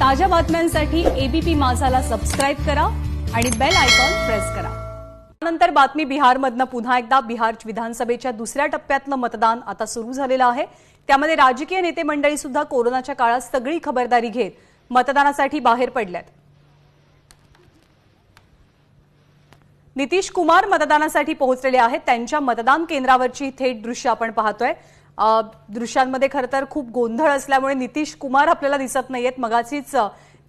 ताज्या बातम्यांसाठी ABP माझाला subscribe करा आणि बेल आयकॉन प्रेस करा. त्यानंतर बातमी बिहारमधनं पुन्हा एकदा. बिहार विधानसभेच्या दुसऱ्या टप्प्यातलं मतदान आता सुरू झालेलं आहे. त्यामध्ये राजकीय नेते मंडळी सुद्धा कोरोनाच्या काळात सगळी खबरदारी घेत मतदानासाठी बाहेर पडल्यात. नितीश कुमार मतदानासाठी पोहोचलेले आहेत. त्यांच्या मतदान केंद्रावरची थेट दृश्य आपण पाहतोय. दृश्यांमध्ये खरं तर खूप गोंधळ असल्यामुळे नितीश कुमार आपल्याला दिसत नाहीयेत. मगाचीच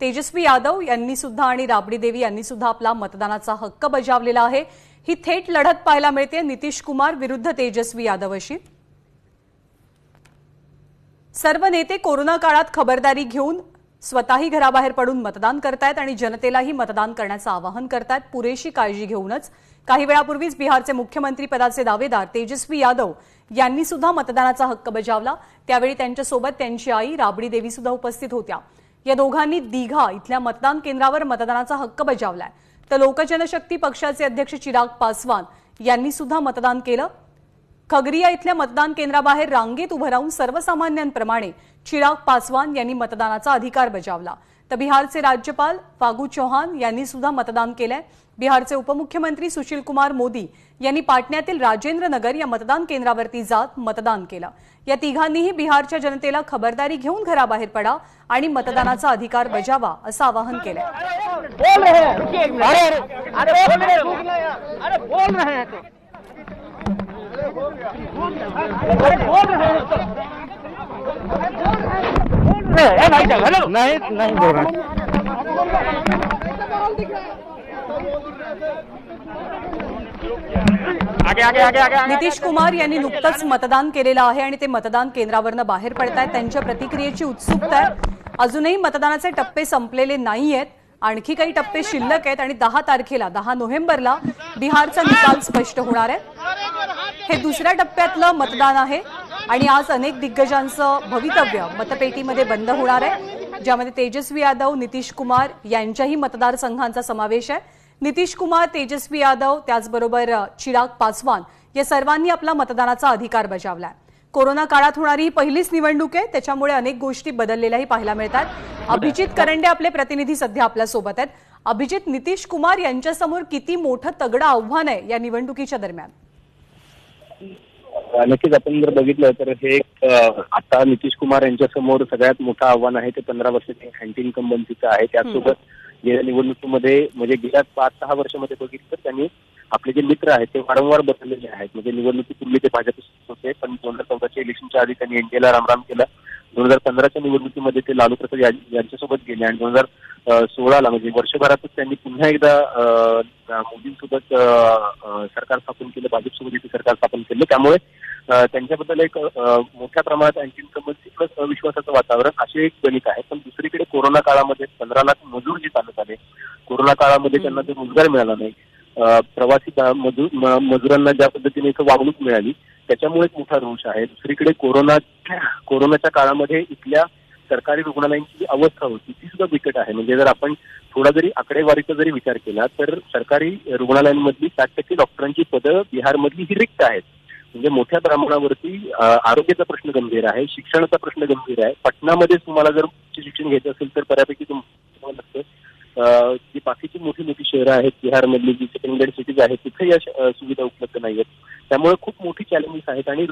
तेजस्वी यादव यांनी सुद्धा आणि राबडी देवी यांनी सुद्धा आपला मतदानाचा हक्क बजावलेला आहे. ही थेट लढत पाहायला मिळते. नितीश कुमार विरुद्ध तेजस्वी यादव अशी. सर्व नेते कोरोना काळात खबरदारी घेऊन स्वतःही घराबाहेर पडून मतदान करतायत आणि जनतेलाही मतदान करण्याचं आवाहन करतायत. पुरेशी काळजी घेऊनच. काही वेळापूर्वीच बिहारचे मुख्यमंत्री पदाचे दावेदार तेजस्वी यादव यांनी सुद्धा मतदानाचा हक्क बजावला. त्यावेळी त्यांच्यासोबत त्यांची आई राबडी देवी सुद्धा उपस्थित होत्या. या दोघांनी दिघा इथल्या मतदान केंद्रावर मतदानाचा हक्क बजावलाय. तर लोकजनशक्ती पक्षाचे अध्यक्ष चिराग पासवान यांनी सुद्धा मतदान केलं. खगरिया इथल्या मतदान केंद्राबाहेर रांगेत उभं राहून सर्वसामान्यांप्रमाणे चिराग पासवान यांनी मतदानाचा अधिकार बजावला. तर बिहारचे राज्यपाल फागू चौहान यांनी सुद्धा मतदान केलंय. बिहारचे उपमुख्यमंत्री सुशील कुमार मोदी यांनी पाटण्यातील राजेंद्र नगर या मतदान केंद्रावरती जात मतदान केलं. या तिघांनीही बिहारच्या जनतेला खबरदारी घेऊन घराबाहेर पडा आणि मतदानाचा अधिकार बजावा असं आवाहन केलंय. नहीं नहीं बोल रहा आगे आगे आगे आगे. नितीश कुमार यांनी नुकतंच मतदान केलेलं आहे आणि ते मतदान केंद्रावरनं बाहेर पडतायत. त्यांच्या प्रतिक्रियेची उत्सुकता आहे. अजूनही मतदानाचे टप्पे संपलेले नाहीयेत. आणखी काही टप्पे शिल्लक आहेत आणि दहा तारखेला दहा नोव्हेंबरला बिहारचा निकाल स्पष्ट होणार आहे. हे दुसऱ्या टप्प्यातलं मतदान आहे आणि आज अनेक दिग्गजांचं भवितव्य मतपेटीमध्ये बंद होणार आहे ज्यामध्ये तेजस्वी यादव नितीश कुमार यांच्याही मतदारसंघांचा समावेश आहे. नितीश कुमार तेजस्वी यादव त्याचबरोबर चिराग पासवान या सर्वांनी आपला मतदानाचा अधिकार बजावलाय. कोरोना काळात होणारी ही पहिलीच निवडणूक आहे त्याच्यामुळे अनेक गोष्टी बदललेल्याही पाहायला मिळतात. अभिजित करंडे आपले प्रतिनिधी सध्या आपल्यासोबत आहेत. अभिजित नितीश कुमार यांच्यासमोर किती मोठं तगडं आव्हान आहे या निवडणुकीच्या दरम्यान? नक्कीच आपण जर बघितलं तर हे एक, आता नितीश कुमार यांच्या समोर सगळ्यात मोठं आव्हान आहे ते पंधरा वर्षाचे अँटी इन्कम्बन्सीचं आहे. त्याचसोबत गेल्या निवडणुकीमध्ये म्हणजे गेल्या पाच सहा वर्षामध्ये बघितलं तर त्यांनी आपले जे मित्र आहेत ते वारंवार बदललेले आहेत. म्हणजे निवडणुकीपूर्वी ते भाजप होते पण दोन हजार चौदाच्या इलेक्शनच्या आधी त्यांनी एनडीएला रामराम केला. दोन हजार पंधराच्या निवडणुकीमध्ये ते लालू प्रसाद यांच्यासोबत गेले आणि दोन हजार सोहळाला म्हणजे वर्षभरातच त्यांनी पुन्हा एकदा मोदींसोबत सरकार स्थापन केलं भाजपसोबत इथे सरकार स्थापन केलं. त्यामुळे त्यांच्याबद्दल एक मोठ्या प्रमाणात आणखी इन्कम्बन्सी प्लस अविश्वासाचं वातावरण असे एक गणित आहे. पण दुसरीकडे कोरोना काळामध्ये पंधरा लाख मजूर जे चालत आले कोरोना काळामध्ये त्यांना ते रोजगार मिळाला नाही. प्रवासी मजूर म- मजुरांना ज्या पद्धतीने इथं वागणूक मिळाली त्याच्यामुळे एक मोठा रोष आहे. दुसरीकडे कोरोना कोरोनाच्या काळामध्ये इथल्या सरकारी रुग्णालयांची अवस्था होती ती सुद्धा बिकट आहे. म्हणजे जर आपण थोडा जरी आकडेवारीचा जरी विचार केला तर सरकारी रुग्णालयांमधली साठ टक्के डॉक्टरांची पदं बिहारमधली ही रिक्त आहेत. म्हणजे मोठ्या प्रमाणावरती आरोग्याचा प्रश्न गंभीर आहे शिक्षणाचा प्रश्न गंभीर आहे. पटनामध्ये तुम्हाला जर उच्च शिक्षण घ्यायचं असेल तर बऱ्यापैकी तुम्हाला लागतं. जी बाकीची मोठी मोठी शहरं आहेत बिहारमधली जी सेकंडरी सिटीज आहेत तिथे या सुविधा उपलब्ध नाही आहेत त्यामुळे खूप मोठी चॅलेंजेस आहेत आणि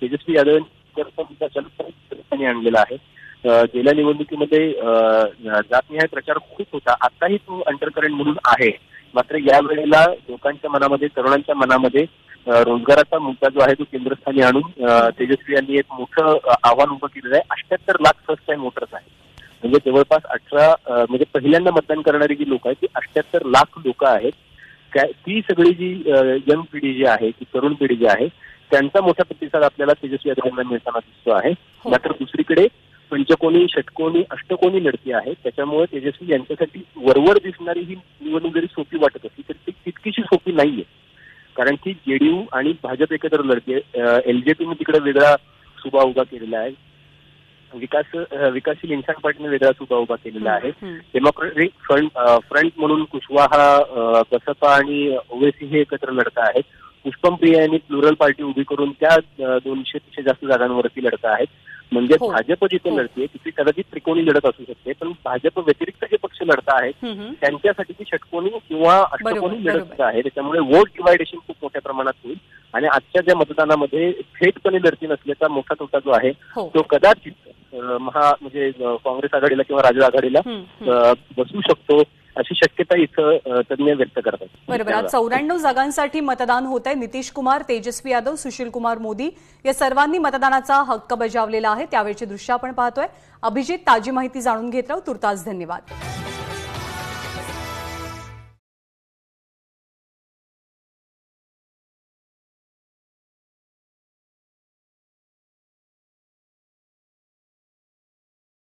तेजस्वी यादव यांनी आणलेला आहे. गेल्या निवडणुकीमध्ये जातनिहाय प्रचार खूप होता आताही तो अंडरकरंट म्हणून आहे. मात्र या वेळेला लोकांच्या मनामध्ये तरुणांच्या मनामध्ये रोजगाराचा मुद्दा जो आहे तो केंद्रस्थानी आणून तेजस्वी यांनी एक मोठं आव्हान उभं केलेलं आहे. अठ्याहत्तर लाख फर्स्ट टाइम वोटर्स आहेत म्हणजे जवळपास अठरा म्हणजे पहिल्यांदा मतदान करणारी जी लोक आहेत ती अठ्याहत्तर लाख लोक आहेत. काय ती सगळी जी यंग पिढी जी आहे ती तरुण पिढी जी आहे त्यांचा मोठा प्रतिसाद आपल्याला तेजस्वी यादव यांना मिळताना दिसतो आहे. हो. मात्र दुसरीकडे पंचकोनी षटकोनी अष्टकोनी लढती आहे त्याच्यामुळे तेजस्वी यांच्यासाठी वरवर दिसणारी ही निवडणूक जरी सोपी वाटत असली तरी ती तितकीशी सोपी नाहीये. कारण की जेडीयू आणि भाजप एकत्र लढते. एलजेपीने तिकडे वेगळा सुभा उभा केलेला आहे. विकास विकासशील इन्सान पार्टीने वेगळा सुभा उभा केलेला आहे. डेमोक्रेटिक फ्रंट फ्रंट म्हणून कुशवाहा बसपा आणि ओवेसी हे एकत्र लढत आहेत. पुष्पम प्रिया यांनी प्लुरल पार्टी उभी करून त्या दोनशे पेक्षा जास्त जागांवरती लढत आहेत. म्हणजे. भाजप जिथे हो. लढते तिथे कदाचित त्रिकोणी लढत असू शकते पण भाजप व्यतिरिक्त जे पक्ष लढत आहेत. त्यांच्यासाठी ती षटकोनी किंवा बरोबर, लढत आहे. त्याच्यामुळे वोट डिवायडेशन खूप मोठ्या प्रमाणात होईल. आणि आजच्या ज्या मतदानामध्ये थेटपणे लढती नसल्याचा मोठा तोटा जो आहे हो. तो कदाचित महा म्हणजे काँग्रेस आघाडीला किंवा राज्य आघाडीला बसू शकतो. अशी शक्यता इथं तज्ज्ञ व्यक्त करतात. बरोबर. आज चौऱ्याण्णव जागांसाठी मतदान होत आहे नितीश कुमार तेजस्वी यादव सुशील कुमार मोदी या सर्वांनी मतदानाचा हक्क बजावलेला आहे. त्यावेळची दृश्य आपण पाहतोय. अभिजित ताजी माहिती जाणून घेत राहू. तुर्तास धन्यवाद.